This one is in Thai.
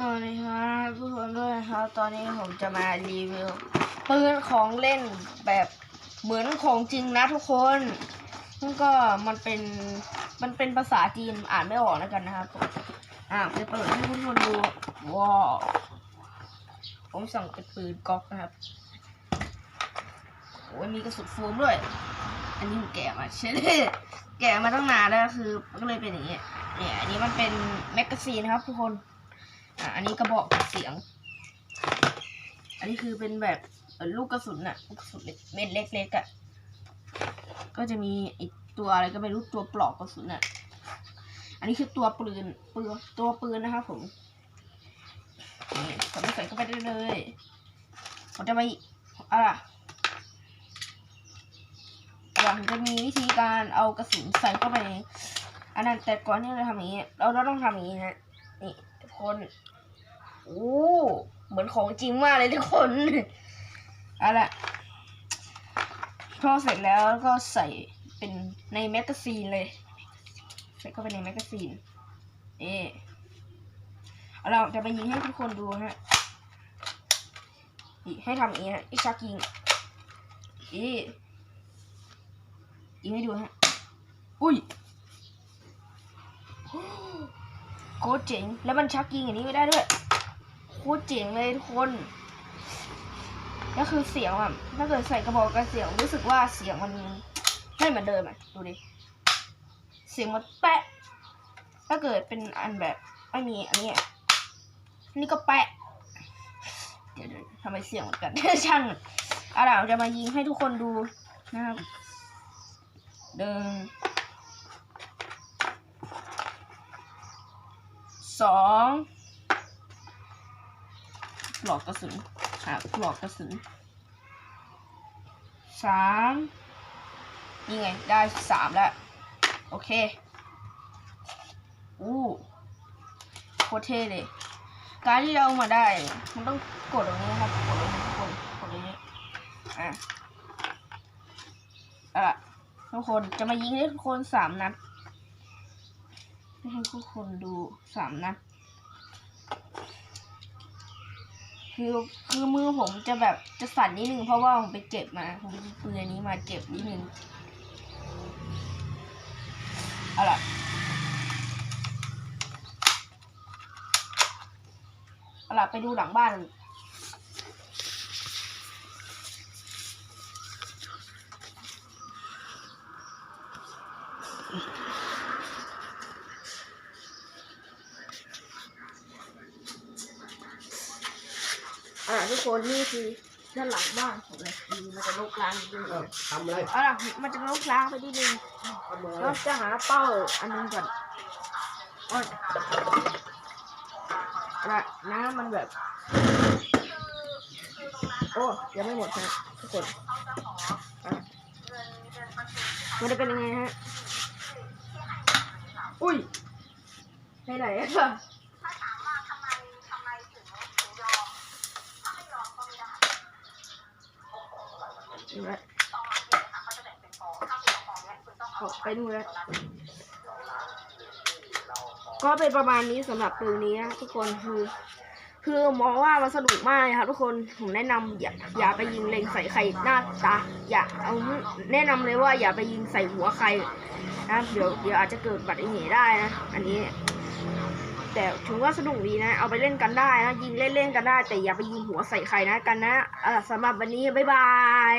สวัสดีครับทุกคนด้วยครับ ตอนนี้ผมจะมารีวิวปืนของเล่นแบบเหมือนของจริงนะทุกคนนั่นก็มันเป็นมันเป็นภาษาจีนอ่านไม่ออกแล้วกันนะครับอ่าจะเปิดให้ทุกคนดูว้าวผมสั่งเป็นปืนก๊อกนะครับโอ้ยมีกระสุนโฟมด้วย อันนี้ผมแกะมาใช่เลยแกะมาตั้งนานแล้วคือก็เลยเป็นอย่างเงี้ยเนี่ยอันนี้มันเป็นแมกกาซีนนะครับทุกคน อะอันนี้กระบอกเสียง อันนี้คือเป็นแบบลูกกระสุนน่ะลูกกระสุนเล็กเม็ดเล็กๆอะก็จะมีไอตัวอะไรก็ไม่รู้ตัวปลอกกระสุนน่ะอันนี้คือตัวปืนปืนตัวปืนนะครับผมนี่ผมใส่เข้าไปได้เลยผมจะไปอะอะผมจะมีวิธีการเอากระสุนใส่เข้าไปในอันนั้นแต่ก่อนที่เราทำอย่างนี้ เราเราต้องทำอย่างนี้นะนี่คน โอ้เหมือนของจริงมากเลยทุกคนเอาละพอเสร็จแล้วก็ใส่เป็นในแมกกาซีนเลย ใส่เข้าไปในแมกกาซีน เอ๊เอาเราจะไปยิงให้ทุกคนดูฮะให้ทำอย่างนี้ฮะอีชักยิงเอ๊ยิงให้ดูฮะ อุ้ยโคตรเจ๋งแล้วมันชักยิงอย่างนี้ไม่ได้ด้วย คตรเจ๋งเลยทุกคนก็คือเสียงอะ ถ้าเกิดใส่กระบอกกระเสียงรู้สึกว่าเสียงมันไม่เหมือนเดิมอะดูดิ เสียงมันแปะ ถ้าเกิดเป็นอันแบบไม่มีอันนี้อันนี่ก็แปะ เดี๋ยวทำไมเสียงเหมือนกันช่างอาล่ะเรจะมายิงให้ทุกคนดูนะครับ เดินสอง ลอกกระสุนหาปลอกกระสุนสามนี่ไง ได้สามแล้ว โอเค อู้โคตรเท่เลย การที่เราเอามาได้ มันต้องกดตรงนี้นะครับ กดตรงนี้ทุกคนกดตรงนี้ อะเอาล่ะทุกคนจะมายิงให้ทุกคนสามนัดให้ทุกคนดูสามนัด คือคือมือผมจะแบบจะสั่นนิดนึงเพราะว่าผมไปเจ็บมา ผมไปปืนอันนี้มาเจ็บนิดนึงเอาล่ะเอาล่ะไปดูหลังบ้าน อ่าทุกคนนี่คือด้านหลังบ้านผมเลยคือมันจะลกลางนิดนึงเอ้าทำอะไรเอาล่ะมันจะลกลางไปนิดนึงทำอะไรเราจะหาเป้าอันนึงก่อนอาละน้ำมันแบบ โอ้ยังไม่หมดนะทุกคนอะมันจะเป็นยังไงฮะ อุ้ยไปไหนอะ อาอกไปดูนแล้วก็เป็นประมาณนี้สำหรับปืนนี้นะทุกคนคือคือมองว่ามันสนุกมากเลยครับทุกคนผมแนะนำอย่าอย่าไปยิงเล็งใส่ใครหน้าตา อย่าเอาแนะนำเลยว่าอย่าไปยิงใส่หัวใครนะเดี๋ยวเดี๋ยวอาจจะเกิดอุบัติเหตุได้นะอันนี้ แต่ถือว่าสนุกดีนะ เอาไปเล่นกันได้นะ ยิงเล่นๆกันได้ แต่อย่าไปยิงหัวใส่ใครนะกันนะสำหรับวันนี้ บ๊ายบาย